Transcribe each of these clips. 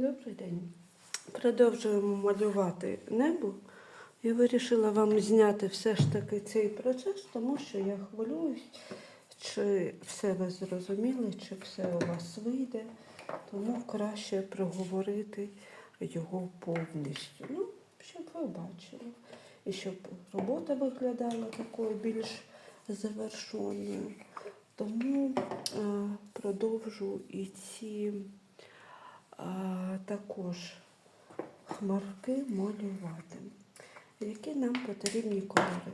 Добрий день. Продовжуємо малювати небо. Я вирішила вам зняти все ж таки цей процес, тому що я хвилююсь, чи все ви зрозуміли, чи все у вас вийде. Тому краще проговорити його повністю. Ну, щоб ви бачили. І щоб робота виглядала такою більш завершеною. Тому е, продовжу і ці а, також хмарки малювати. Які нам потрібні кольори?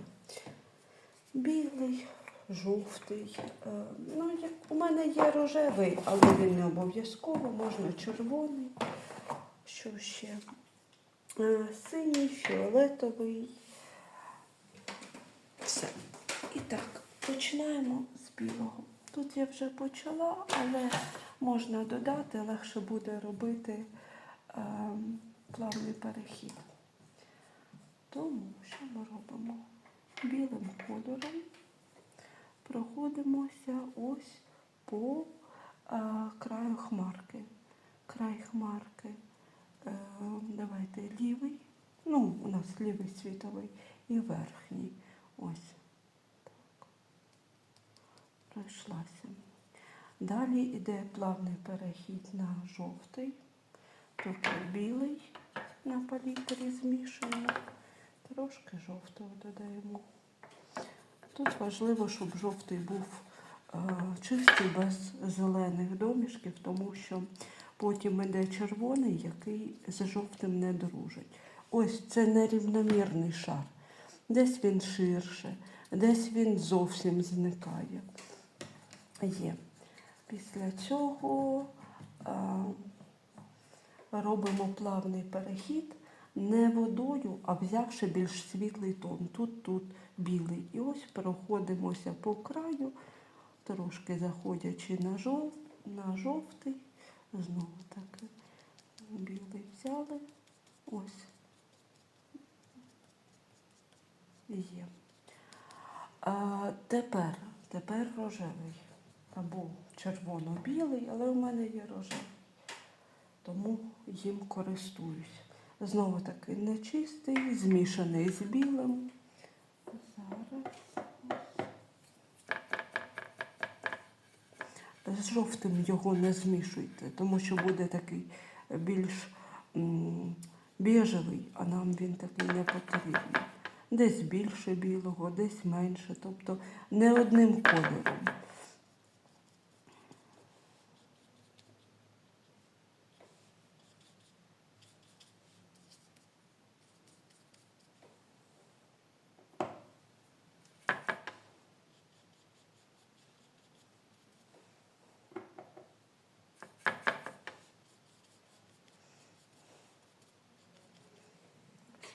Білий, жовтий. е, Ну, як- у мене є рожевий, але він не обов'язково, можна червоний. Що ще? Е, Синій, фіолетовий. Все. І так, починаємо з білого. Тут я вже почала, але можна додати, легше буде робити ем, плавний перехід. Тому що ми робимо? Білим кольором проходимося ось по е, краю хмарки. Край хмарки, е, давайте лівий, ну, у нас лівий світовий і верхній. Ось так. Пройшлася. Далі йде плавний перехід на жовтий, тобто білий на палітрі змішуємо, трошки жовтого додаємо. Тут важливо, щоб жовтий був е, чистий, без зелених домішків, тому що потім йде червоний, який з жовтим не дружить. Ось це нерівномірний шар. Десь він ширше, десь він зовсім зникає. Є. Після цього а, робимо плавний перехід не водою, а взявши більш світлий тон. Тут, тут білий. І ось проходимося по краю, трошки заходячи на, жов... на жовтий. Знову таки білий взяли. Ось. Є. А, тепер, тепер рожевий або червоно-білий, але у мене є рожевий, тому їм користуюсь. Знову таки нечистий, змішаний з білим. Зараз. З жовтим його не змішуйте, тому що буде такий більш біжевий, а нам він такий не потрібен. Десь більше білого, десь менше, тобто не одним кольором.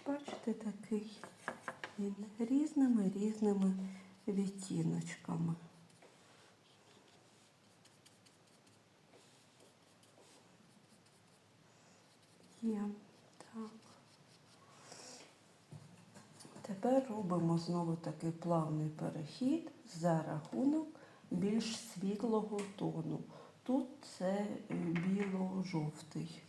Бачите, такий він різними відтіночками. Є. Так. Тепер робимо знову такий плавний перехід за рахунок більш світлого тону. Тут це е, біло-жовтий.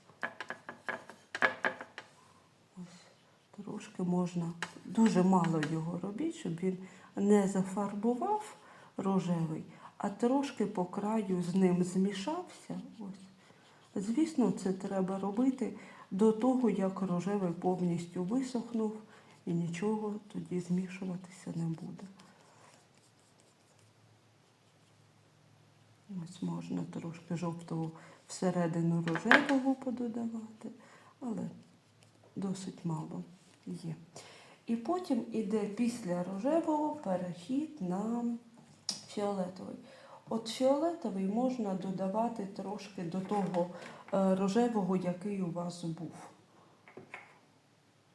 Ось трошки можна, дуже мало його робити, щоб він не зафарбував рожевий, а трошки по краю з ним змішався. Ось. Звісно, це треба робити до того, як рожевий повністю висохнув і нічого тоді змішуватися не буде. Ось можна трошки жовтого всередину рожевого пододавати, але досить мало є. І потім іде після рожевого перехід на фіолетовий. От фіолетовий можна додавати трошки до того е, рожевого, який у вас був.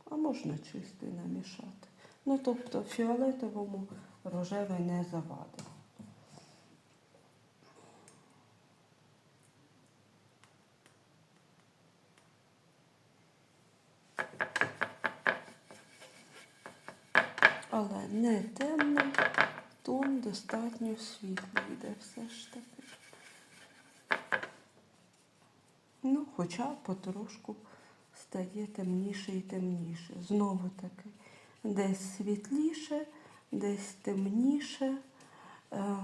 А можна чистий намішати. Ну, тобто фіолетовому рожевий не завадить. Але не темний, тон достатньо світлий йде все ж таки. Ну, хоча потрошку стає темніше і темніше. Знову таки, десь світліше, десь темніше. Е,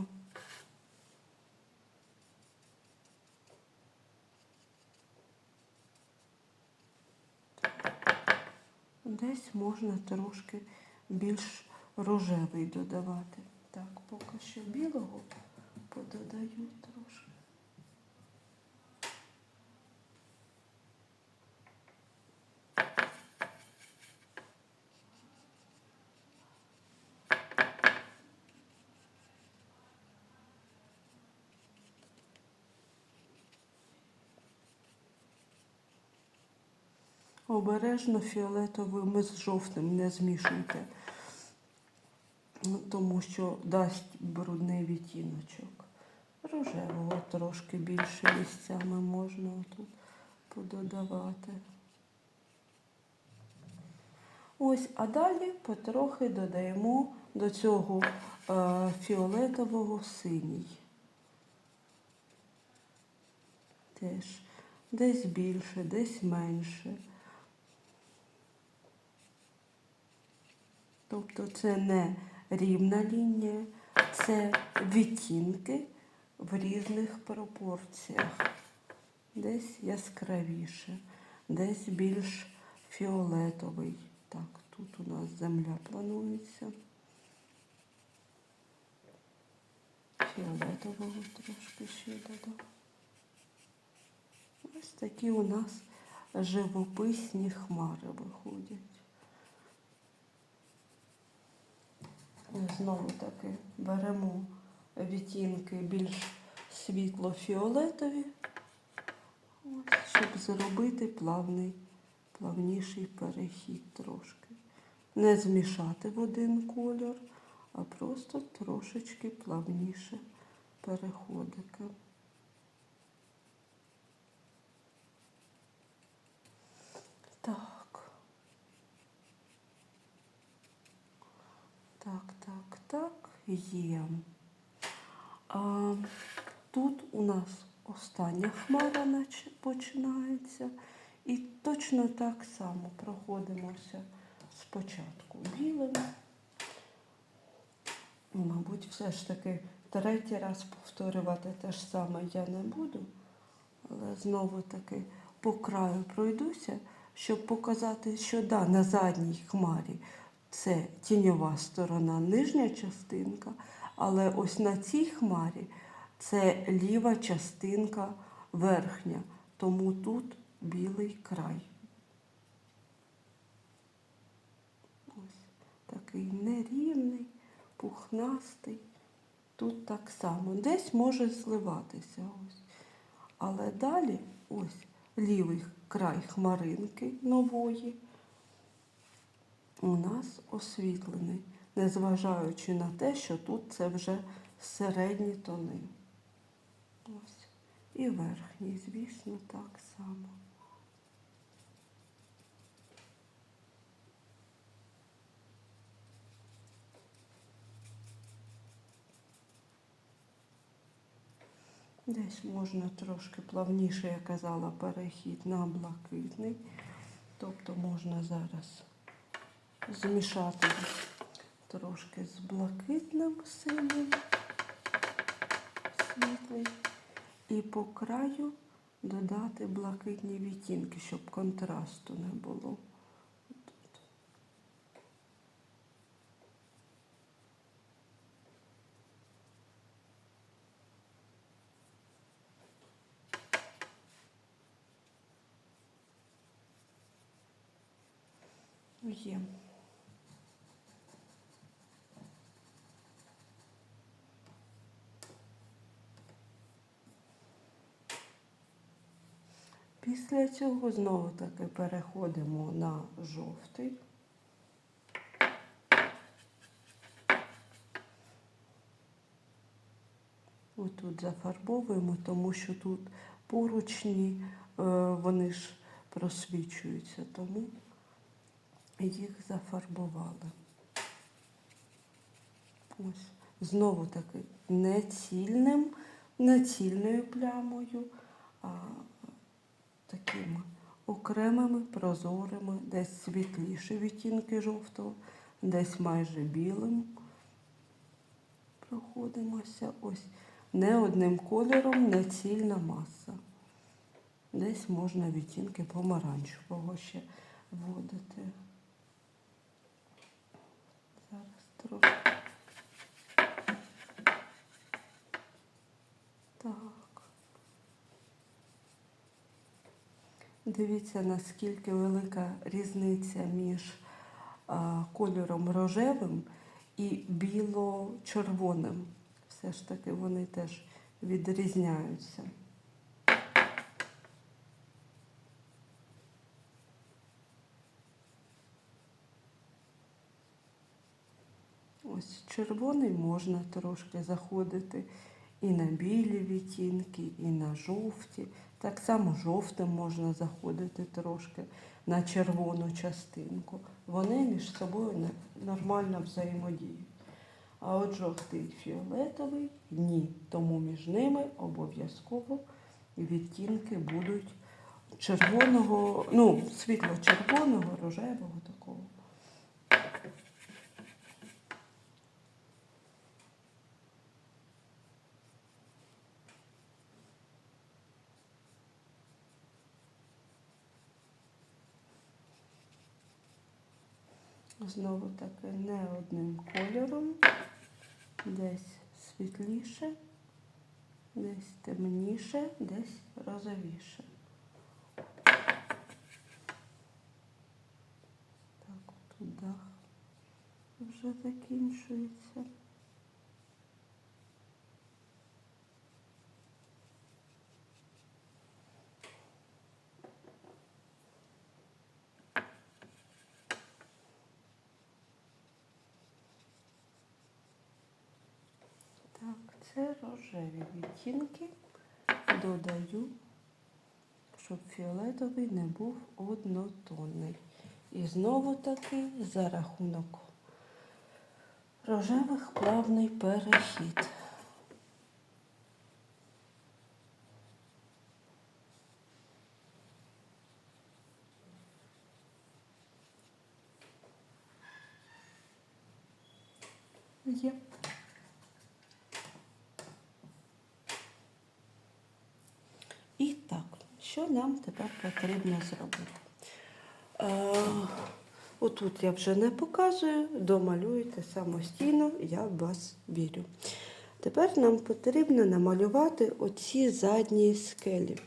Десь можна трошки більш рожевий додавати. Так, поки що білого пододаю трошки. Обережно фіолетовим з жовтим не змішуйте, тому що дасть брудний відтіночок. Рожевого трошки більше місцями можна тут пододавати. Ось, а далі потрохи додаємо до цього е, фіолетового синій. Теж десь більше, десь менше. Тобто це не рівна лінія, це відтінки в різних пропорціях. Десь яскравіше, десь більш фіолетовий. Так, тут у нас земля планується. Фіолетового трошки ще додам. Ось такі у нас живописні хмари виходять. Знову таки беремо відтінки більш світло-фіолетові, щоб зробити плавний, плавніший перехід трошки. Не змішати в один кольор, а просто трошечки плавніше переходити. Так. Так, так, є. А, тут у нас остання хмара починається. І точно так само проходимося спочатку білим. Мабуть, все ж таки третій раз повторювати те ж саме я не буду, але знову таки по краю пройдуся, щоб показати, що да, на задній хмарі це тіньова сторона, нижня частинка, але ось на цій хмарі це ліва частинка верхня, тому тут білий край. Ось такий нерівний, пухнастий. Тут так само. Десь може зливатися. Ось. Але далі ось лівий край хмаринки нової у нас освітлений, незважаючи на те, що тут це вже середні тони. Ось. І верхній, звісно, так само. Десь можна трошки плавніше, я казала, перехід на блакитний. Тобто можна зараз змішати трошки з блакитним синім світлий і по краю додати блакитні відтінки, щоб контрасту не було. Є. Після цього знову таки переходимо на жовтий. Отут зафарбовуємо, тому що тут поручні, е, вони ж просвічуються, тому їх зафарбували. Ось. Знову таки не цільним, не цільною плямою, а такими окремими, прозорими, десь світліші відтінки жовтого, десь майже білим. Проходимося ось не одним кольором, не цільна маса. Десь можна відтінки помаранчевого ще вводити. Зараз трошки. Так. Дивіться, наскільки велика різниця між кольором рожевим і біло-червоним. Все ж таки вони теж відрізняються. Ось червоний можна трошки заходити і на білі відтінки, і на жовті. Так само жовтим можна заходити трошки на червону частинку. Вони між собою нормально взаємодіють. А от жовтий фіолетовий ні. Тому між ними обов'язково відтінки будуть червоного, ну, світло-червоного, рожевого такого. Знову таки не одним кольором, десь світліше, десь темніше, десь розовіше. Так, тут дах вже закінчується. Так, це рожеві відтінки. Додаю, щоб фіолетовий не був однотонний. І знову таки за рахунок рожевих плавний перехід. Є. І так, що нам тепер потрібно зробити? Е, отут я вже не показую, домалюєте самостійно, я в вас вірю. Тепер нам потрібно намалювати оці задні скелі.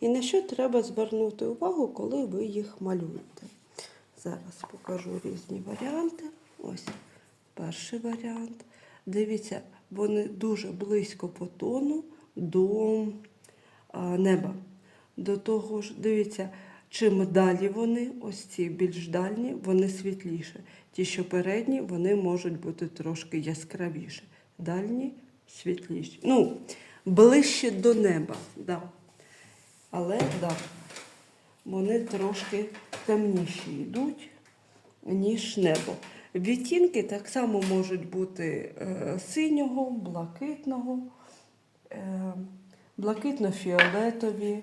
І на що треба звернути увагу, коли ви їх малюєте. Зараз покажу різні варіанти. Ось перший варіант. Дивіться, вони дуже близько по тону до неба. До того ж, дивіться, чим далі вони, ось ці більш дальні, вони світліші. Ті, що передні, вони можуть бути трошки яскравіші. Дальні світліші. Ну, ближче до неба, да. Але да, вони трошки темніші йдуть, ніж небо. Відтінки так само можуть бути е, синього, блакитного, е, блакитно-фіолетові.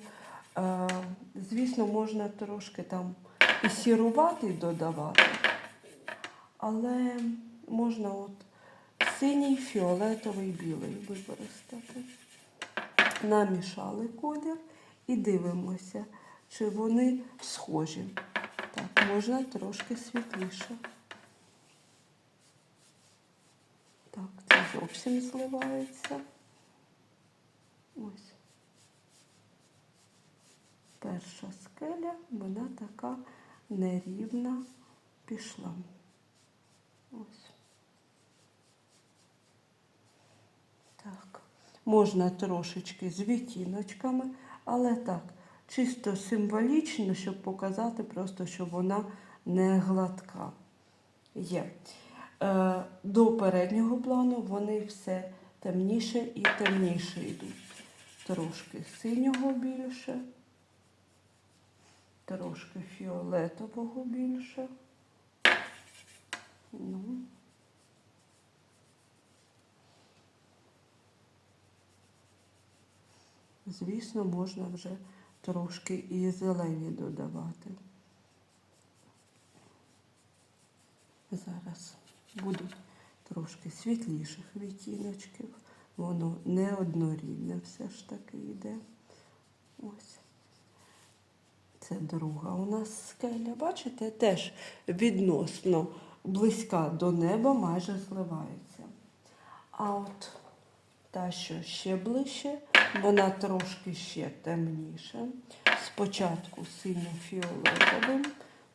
Е, звісно, можна трошки там і сіруватий додавати, але можна от синій, фіолетовий, білий використати. Намішали колір і дивимося, чи вони схожі. Так, можна трошки світліше. Так, це зовсім зливається. Ось. Перша скеля, вона така нерівна пішла. Ось. Так. Можна трошечки з відтіночками, але так, чисто символічно, щоб показати просто, що вона не гладка. Є. Е, до переднього плану вони все темніше і темніше йдуть. Трошки синього більше, трошки фіолетового більше. Ну. Звісно, можна вже трошки і зелені додавати. Зараз будуть трошки світліших відтіночків. Воно не однорідне все ж таки йде. Ось. Це друга у нас скеля. Бачите, теж відносно близька до неба, майже зливається. А от та, що ще ближче, вона трошки ще темніша. Спочатку сильно фіолетовим.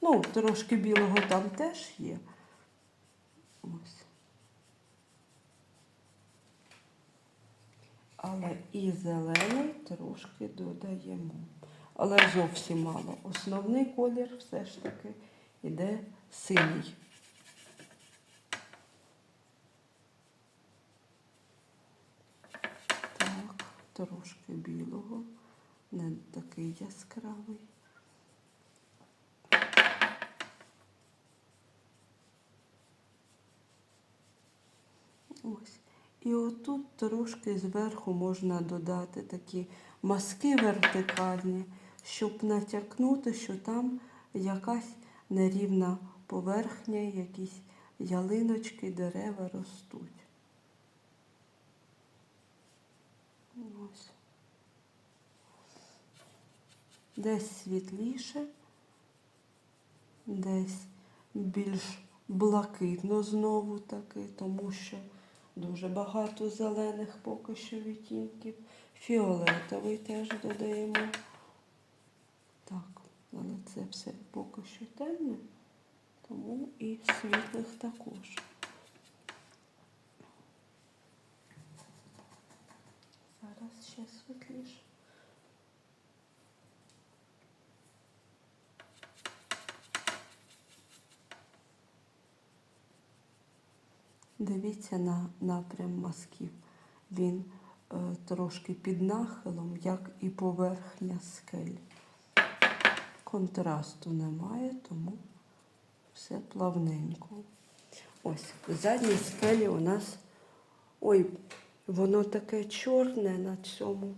Ну, трошки білого там теж є. Ось. Але і зелений трошки додаємо. Але зовсім мало. Основний колір все ж таки йде синій. Так, трошки білого, не такий яскравий. Ось. І отут трошки зверху можна додати такі мазки вертикальні, щоб натякнути, що там якась нерівна поверхня, якісь ялиночки, дерева ростуть. Ось. Десь світліше, десь більш блакитно знову таки, тому що дуже багато зелених поки що відтінків. Фіолетовий теж додаємо. Так, але це все поки що темне, тому і світлих також. Зараз ще світліше. Дивіться на напрям мазків. Він е, трошки під нахилом, як і поверхня скель. Контрасту немає, тому все плавненько. Ось, в задній скелі у нас. Ой, воно таке чорне на цьому.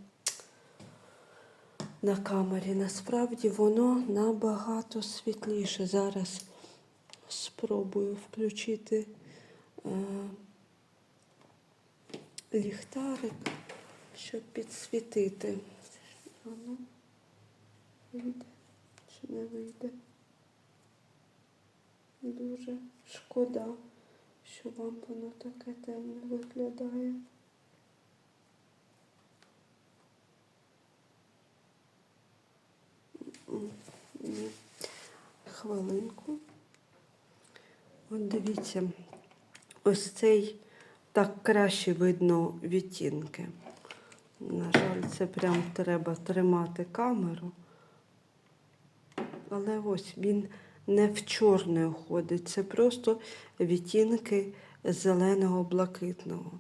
На камері. Насправді воно набагато світліше. Зараз спробую включити е, ліхтарик, щоб підсвітити. Чи не вийде. Дуже шкода, що вам воно таке темне виглядає. Хвилинку. От дивіться, ось цей так краще видно відтінки. На жаль, це прям треба тримати камеру. Але ось він не в чорне уходить, це просто відтінки зеленого блакитного.